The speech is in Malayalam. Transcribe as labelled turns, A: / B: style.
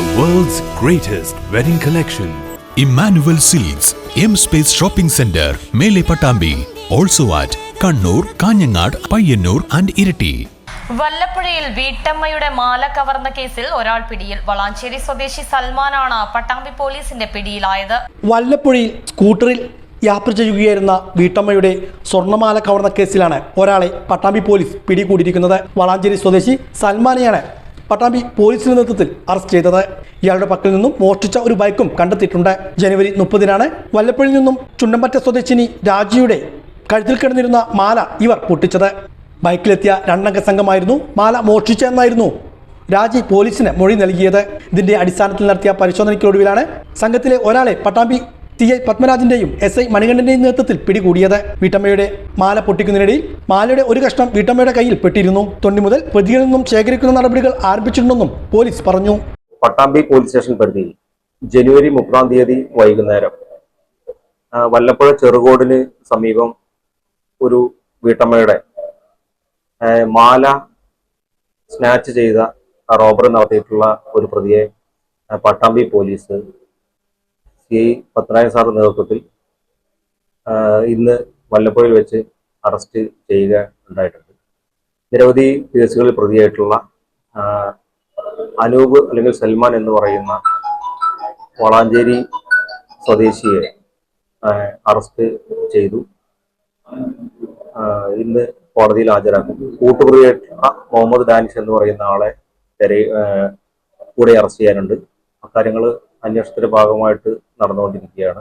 A: The world's greatest wedding collection. Emmanuel Silks, M Space Shopping Center, Mele Patambi. Also at Kannur, Kanyangad, Payyanur and Irati.
B: വല്ലപ്പുഴയിൽ വീട്ടമ്മയുടെ മാല കവർന്ന കേസിൽ ഒരാൾ പിടിയിൽ വളാഞ്ചേരി സ്വദേശി സൽമാനാണ് പട്ടാമ്പി പോലീസിന്റെ പിടിയിലായത്
C: വല്ലപ്പുഴയിൽ സ്കൂട്ടറിൽ യാത്ര ചെയ്യുകയായിരുന്ന വീട്ടമ്മയുടെ സ്വർണമാല കവർന്ന കേസിലാണ് ഒരാളെ പട്ടാമ്പി പോലീസ് പിടികൂടിയിരിക്കുന്നത് വളാഞ്ചേരി സ്വദേശി സൽമാനെയാണ് പട്ടാമ്പി പോലീസിന്റെ നേതൃത്വത്തിൽ അറസ്റ്റ് ചെയ്തത്. ഇയാളുടെ പക്കൽ നിന്നും മോഷ്ടിച്ച ഒരു ബൈക്കും കണ്ടെത്തിയിട്ടുണ്ട്. ജനുവരി മുപ്പതിനാണ് വല്ലപ്പള്ളിയിൽ നിന്നും ചുണ്ടമ്പറ്റ സ്വദേശിനി രാജിയുടെ കഴുത്തിൽ കിടന്നിരുന്ന മാല ഇവർ പൊട്ടിച്ചത്. ബൈക്കിലെത്തിയ രണ്ടംഗ സംഘമായിരുന്നു മാല മോഷ്ടിച്ചെന്നായിരുന്നു രാജി പോലീസിന് മൊഴി നൽകിയത്. ഇതിന്റെ അടിസ്ഥാനത്തിൽ നടത്തിയ പരിശോധനയ്ക്കൊടുവിലാണ് സംഘത്തിലെ ഒരാളെ പട്ടാമ്പി ടി ഐ പത്മരാജന്റെയും എസ് ഐ മണികണ്ഠന്റെയും നേതൃത്വത്തിൽ പിടികൂടിയത്. വീട്ടമ്മയുടെ മാല പൊട്ടിക്കുന്നതിനിടയിൽ മാലയുടെ ഒരു കഷ്ണം വീട്ടമ്മയുടെ കയ്യിൽ പെട്ടിരുന്നു. തൊണ്ടി മുതൽ പ്രതികളിൽ നിന്നും ശേഖരിക്കുന്ന നടപടികൾ ആരംഭിച്ചിട്ടുണ്ടെന്നും പോലീസ് പറഞ്ഞു.
D: പട്ടാമ്പി പോലീസ് സ്റ്റേഷൻ പരിധിയിൽ ജനുവരി മുപ്പതാം തീയതി വൈകുന്നേരം വല്ലപ്പുഴ ചെറുകോടിന് സമീപം ഒരു വീട്ടമ്മയുടെ മാല സ്നാച്ച് ചെയ്ത റോബറി നടത്തിയിട്ടുള്ള ഒരു പ്രതിയെ പട്ടാമ്പി പോലീസ് ഐ പത്മനാഭൻ സാറിന്റെ നേതൃത്വത്തിൽ ഇന്ന് വല്ലപ്പുഴയിൽ വെച്ച് അറസ്റ്റ് ചെയ്യുക ഉണ്ടായിട്ടുണ്ട്. നിരവധി കേസുകളിൽ പ്രതിയായിട്ടുള്ള അനൂപ് അല്ലെങ്കിൽ സൽമാൻ എന്ന് പറയുന്ന വളാഞ്ചേരി സ്വദേശിയെ അറസ്റ്റ് ചെയ്തു. ഇന്ന് കോടതിയിൽ ഹാജരാക്കും. കൂട്ടുപ്രതിയായിട്ടുള്ള മുഹമ്മദ് ഡാനിഷ് എന്ന് പറയുന്ന ആളെ തെര കൂടെ അറസ്റ്റ് ചെയ്യാനുണ്ട്. അക്കാര്യങ്ങൾ അന്വേഷണത്തിന്റെ ഭാഗമായിട്ട് നടന്നുകൊണ്ടിരിക്കുകയാണ്.